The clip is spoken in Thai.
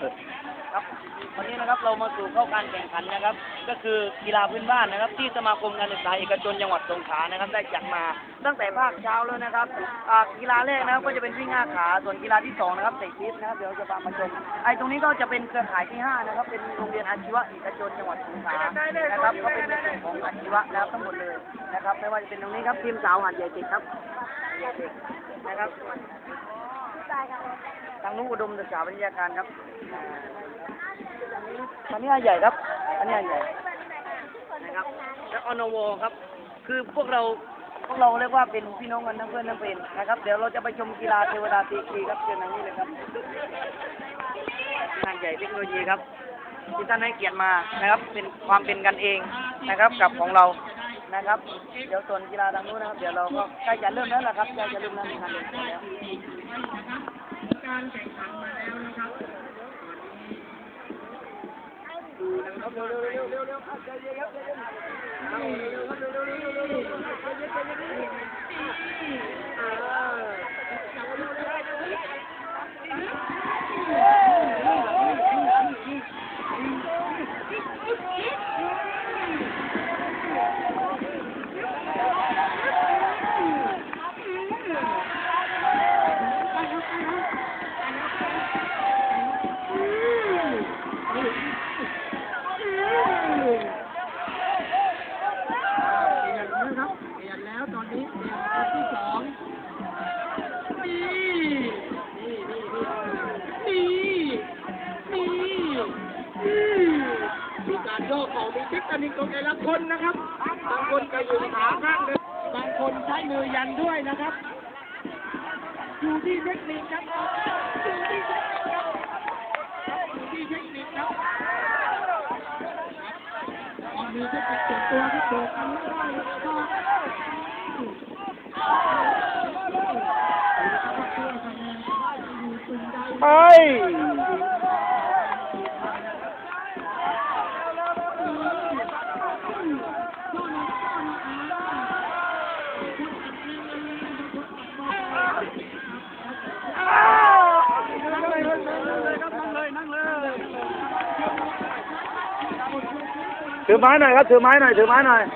ครับวันนี้นะครับเรามาสู่เข้าการแข่งขันนะครับ ก็คือกีฬาพื้นบ้านนะครับ ที่สมาคมการศึกษาเอกชนจังหวัดสงขลานะครับ ได้จัดมาตั้งแต่ภาคเช้าแล้วนะครับอ่ากีฬาแรกนะครับก็จะเป็นวิ่งห้าขา ส่วนกีฬาที่สองนะครับเตะทิสนะครับเดี๋ยวจะพามาชมไอ้ตรงนี้ก็จะเป็นเครือข่ายที่ห้านะครับ เป็นโรงเรียนอาชีวะเอกชนจังหวัดสงขลานะครับก็เป็นในส่วนของอาชีวะนะครับทั้งหมดเลยนะครับ ไม่ว่าจะเป็นตรงนี้ครับทีมสาวหัดใหญ่เด็กครับหัดใหญ่เด็กนะครับ ทางนุอุดมศึกษาวิทยาการครับอ่าอันนี้อันใหญ่ครับ อันนี้อันใหญ่นะครับ แล้วอนวครับ คือพวกเราพวกเราเรียกว่าเป็นพี่น้องกันทั้งเพื่อนทั้งเป็นนะครับ เดี๋ยวเราจะไปชมกีฬาเทวดาตีกีครับเชิญทางนี้เลยครับงานใหญ่เทคโนโลยีครับที่ท่านให้เกียรติมานะครับ เป็นความเป็นกันเองนะครับกับของเรา นะครับ เดี๋ยวส่วนกีฬาทางนู้นนะครับ เดี๋ยวเราก็ใกล้จะเริ่มแล้วล่ะครับใกล้จะเริ่มแล้วงานเด็กแล้วการแข่งขันมาแล้วนะครับเปลี่ยนแล้วครับ เปลี่ยนแล้วตอนนี้เปลี่ยนคน ที่สองนี่นี่นี่นี่มีการโยกของมีเทคนิคของแต่ละคนนะครับ บางคนก็อยู่ขาข้างหนึ่งบางคนใช้มือยันด้วยนะครับ อยู่ที่เทคนิคครับอยู่ที่เทคนิคครับอยู่ที่เทคนิคครับมีเทคนิคส่วนตัวที่โดดกันไม่ได้ Ai! thử máy này các thử máy này thử máy này